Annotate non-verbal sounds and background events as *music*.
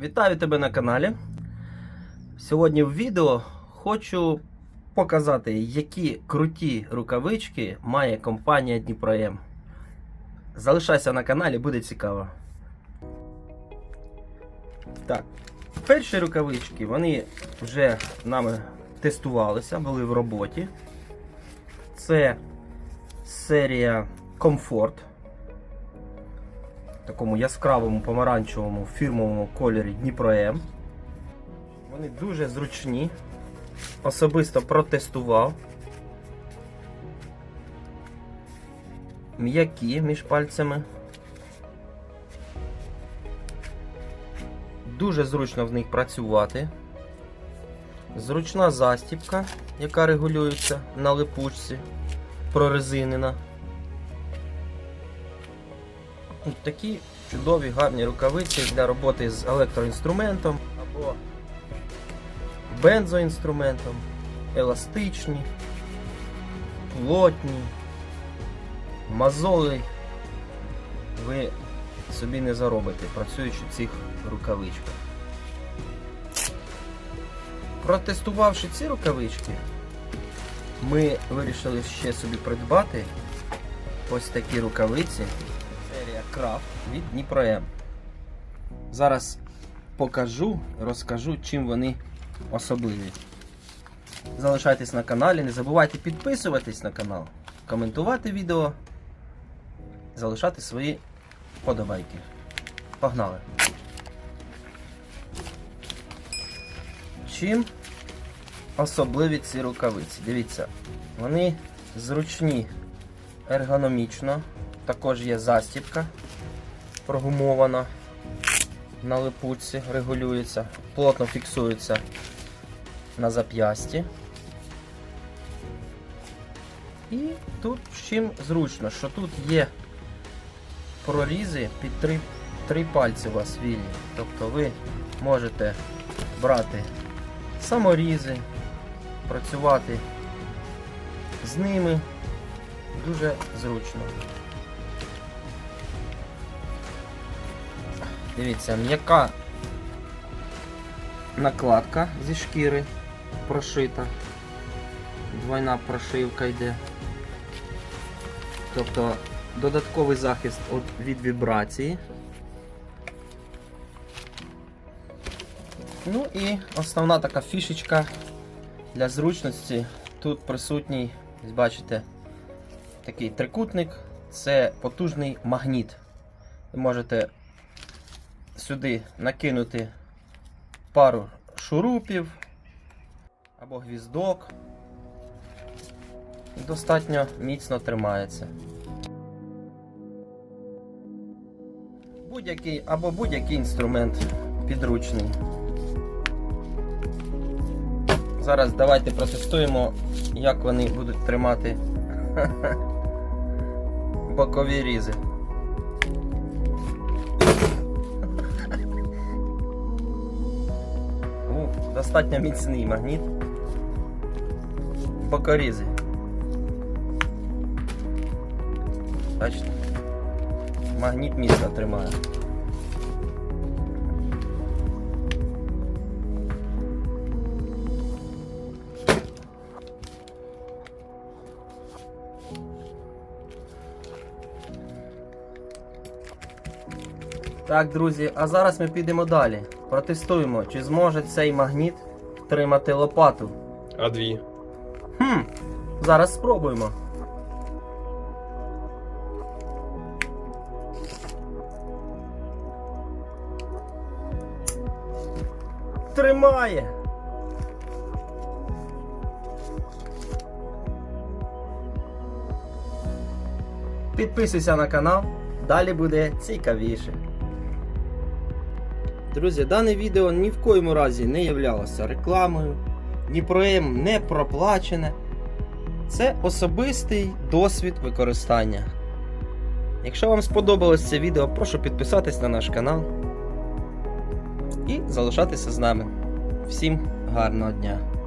Вітаю тебе на каналі. Сьогодні в відео хочу показати, які круті рукавички має компанія Дніпром. Залишайся на каналі, буде цікаво. Так, перші рукавички вони вже нами тестувалися, були в роботі. Це серія в такому яскравому помаранчевому фірмовому кольорі Дніпро М. Вони дуже зручні. Особисто протестував. М'які між пальцями. Дуже зручно в них працювати. Зручна застіпка, яка регулюється на липучці, прорезинена. От Такі чудові гарні рукавиці для роботи з електроінструментом або бензоінструментом, еластичні, плотні, мозоли ви собі не заробите, працюючи в цих рукавичках. Протестувавши ці рукавички, ми вирішили ще собі придбати ось такі рукавиці Крафт від Дніпро М. Зараз покажу, розкажу, чим вони особливі. Залишайтесь на каналі, не забувайте підписуватись на канал, коментувати відео, залишати свої подобайки. Погнали! Чим особливі ці рукавиці? Дивіться, вони зручні ергономічно. Також є застібка прогумована на липучці, регулюється, плотно фіксується на зап'ясті. І тут чим зручно, що тут є прорізи під три, три пальці у вас вільні. Тобто ви можете брати саморізи, працювати з ними дуже зручно. Дивіться, м'яка накладка зі шкіри прошита. Двойна прошивка йде. Тобто додатковий захист від вібрації. Ну і основна така фішечка для зручності. Тут присутній, бачите, такий трикутник. Це потужний магніт. Ви можете сюди накинути пару шурупів або гвіздок. І Достатньо міцно тримається. Будь-який або будь-який інструмент підручний. Зараз давайте протестуємо, як вони будуть тримати *laughs* бокові різи. Достатньо міцний магніт. Бокорізи. Бачите? Магніт міцно тримає. Так, друзі, а зараз ми підемо далі. Протестуємо, чи зможе цей магніт тримати лопату. А дві. Хм, зараз спробуємо. Тримає. Підписуйся на канал, далі буде цікавіше. Друзі, дане відео ні в коєму разі не являлося рекламою, ні проєм не проплачене. Це особистий досвід використання. Якщо вам сподобалось це відео, прошу підписатись на наш канал і залишатися з нами. Всім гарного дня!